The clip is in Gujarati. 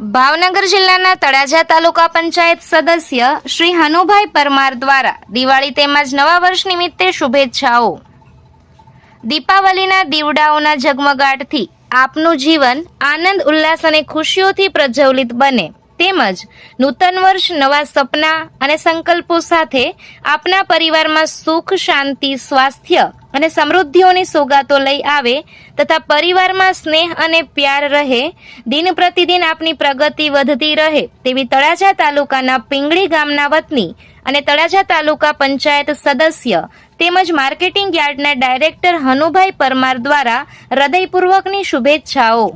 ભાવનગર જિલ્લાના તળાજા તાલુકા પંચાયત સદસ્ય શ્રી હનુભાઈ પરમાર દ્વારા દિવાળી તેમજ નવા વર્ષ નિમિત્તે શુભેચ્છાઓ. દીપાવલીના દીવડાઓના ઝગમગાટથી આપનું જીવન આનંદ, ઉલ્લાસ અને ખુશીઓથી પ્રજ્વલિત બને. તેમજ નૂતન વર્ષ નવા સપના અને સંકલ્પો સાથે આપના પરિવારમાં સુખ, શાંતિ, સ્વાસ્થ્ય અને સમૃદ્ધિઓની સોગાતો લઈ આવે તથા પરિવારમાં સ્નેહ અને પ્યાર રહે, દિન પ્રતિદિન આપની પ્રગતિ વધતી રહે તેવી તળાજા તાલુકાના પિંગળી ગામના વતની અને તળાજા તાલુકા પંચાયત સદસ્ય તેમજ માર્કેટિંગ યાર્ડના ડાયરેક્ટર હનુભાઈ પરમાર દ્વારા હૃદયપૂર્વકની શુભેચ્છાઓ.